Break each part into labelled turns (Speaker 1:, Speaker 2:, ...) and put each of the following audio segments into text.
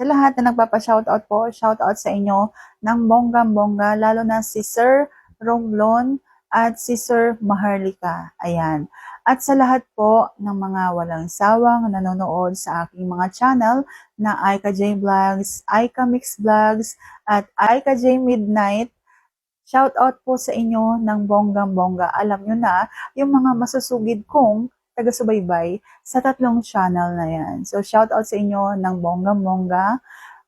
Speaker 1: Sa lahat na nagpapa-shoutout po, shoutout sa inyo ng bonggang-bongga, lalo na si Sir Romblon at si Sir Maharlika. Ayan. At sa lahat po ng mga walang sawang nanonood sa aking mga channel na Aika J Vlogs, Aika Mix Vlogs, at Aika J Midnight, shoutout po sa inyo ng bonggang-bongga. Alam nyo na, yung mga masusugid kong taga-subaybay sa tatlong channel na yan. So, shout out sa inyo ng bonggang-bongga.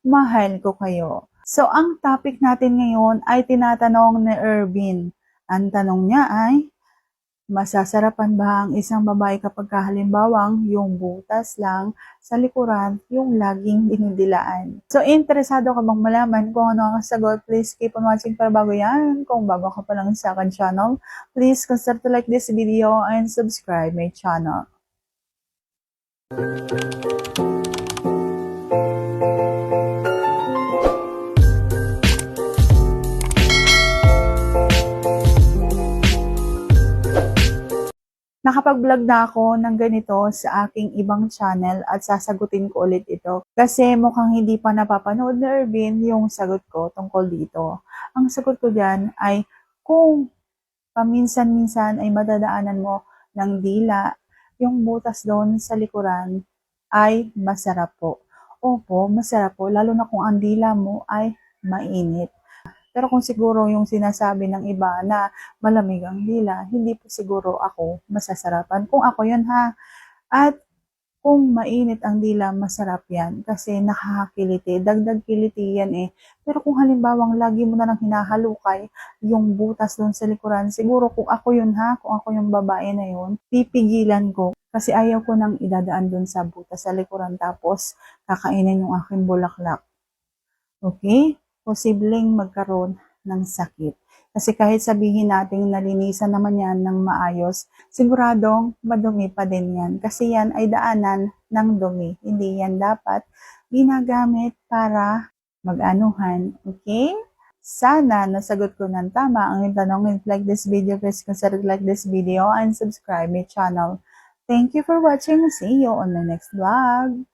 Speaker 1: Mahal ko kayo. So, ang topic natin ngayon ay tinatanong ni Irvin. Ang tanong niya ay, masasarapan ba ang isang babae kapag halimbawang yung butas lang sa likuran yung laging dinidilaan? So, interesado ka bang malaman kung ano ang sagot? Please keep on watching para bago yan. Kung bago ka pa lang sa akin channel, please consider to like this video and subscribe my channel. Nakapag-vlog na ako ng ganito sa aking ibang channel at sasagutin ko ulit ito. Kasi mukhang hindi pa napapanood ni Ervin yung sagot ko tungkol dito. Ang sagot ko dyan ay kung paminsan-minsan ay madadaanan mo ng dila, yung butas doon sa likuran ay masarap po. Opo, masarap po, lalo na kung ang dila mo ay mainit. Pero kung siguro yung sinasabi ng iba na malamig ang dila, hindi po siguro ako masasarapan. Kung ako yun ha. At kung mainit ang dila, masarap yan. Kasi nakakakiliti. Dagdag kiliti yan eh. Pero kung halimbawang lagi mo na lang hinahalukay yung butas doon sa likuran, siguro kung ako yun ha, kung ako yung babae na yun, pipigilan ko. Kasi ayaw ko nang idadaan doon sa butas sa likuran tapos kakainin yung aking bulaklak. Okay? Posibleng magkaroon ng sakit. Kasi kahit sabihin natin nalinisan naman yan ng maayos, siguradong madumi pa din yan. Kasi yan ay daanan ng dumi. Hindi yan dapat ginagamit para mag-anuhan. Okay? Sana nasagot ko ng tama ang tanong. If like this video, please consider like this video and subscribe my channel. Thank you for watching. See you on the next vlog.